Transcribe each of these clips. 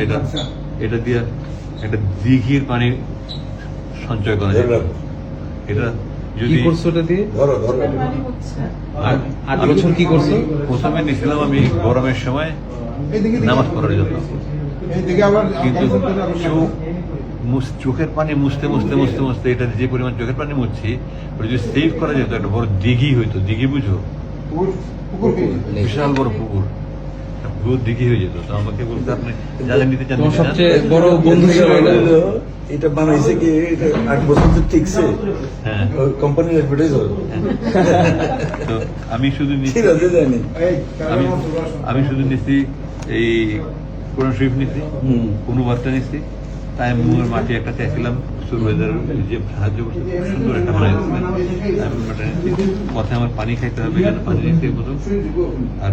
সমস্যা এটা এটা দিয়ে একটা দিঘির পানি সঞ্চয় করা যায়। এটা যদি করছ ওটা দিয়ে? ধরো ধরো। আর- আট বছর কি করছ? প্রথমে নিয়েছিলাম আমি গরমের সময় নামাজ পড়ার জন্য। কিন্তু চোখ মুছ- চোখের পানি মুছতে মুছতে মুছতে মুছতে এটা যে পরিমাণ চোখের পানি মুছছি ওটা যদি সেভ করা যেত একটা বড় দিঘি হইতো। দিঘি বুঝো? বিশাল বড় পুকুর। হয়ে যেত। তো আমাকে বলতে আপনি যাদের নিতে চান তোমার নিতে চান। সবচেয়ে বড় বন্ধু এটা এটা? বানাইছে কি আট বছর তো টিকছে হ্যাঁ। কোম্পানির অ্যাডভার্টাইজ তো আমি শুধু জানি। আমি আমি শুধু নিচ্ছি এই কোরআন শরীফ নিচ্ছি হুম। অনুবাদটা নিচ্ছি। তাই আমি মাটি একটা চাইছিলাম সুরবেদার যে সাহায্য করছে খুব সুন্দর একটা বানাই আমি পথে আমার পানি খাইতে হবে এখানে পানি মতো আর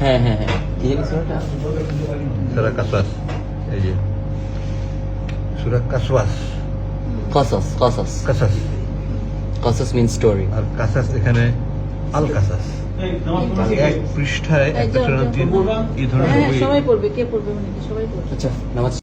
হ্যাঁ হ্যাঁ হ্যাঁ। কি জানি শোনাটা সারা কাসাস এই যে। সুরা কাসওয়াস কাসাস কাসাস কাসাস কাসাস মিন স্টোরি আর কাসাস এখানে আল কাসাস এক পৃষ্ঠায় একটা এই ধরনের বই সবাই পড়বে কে পড়বে মানে সবাই পড়বে। আচ্ছা নামাজ